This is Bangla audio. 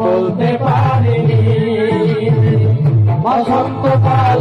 বলতে পারিনি। বসন্তকাল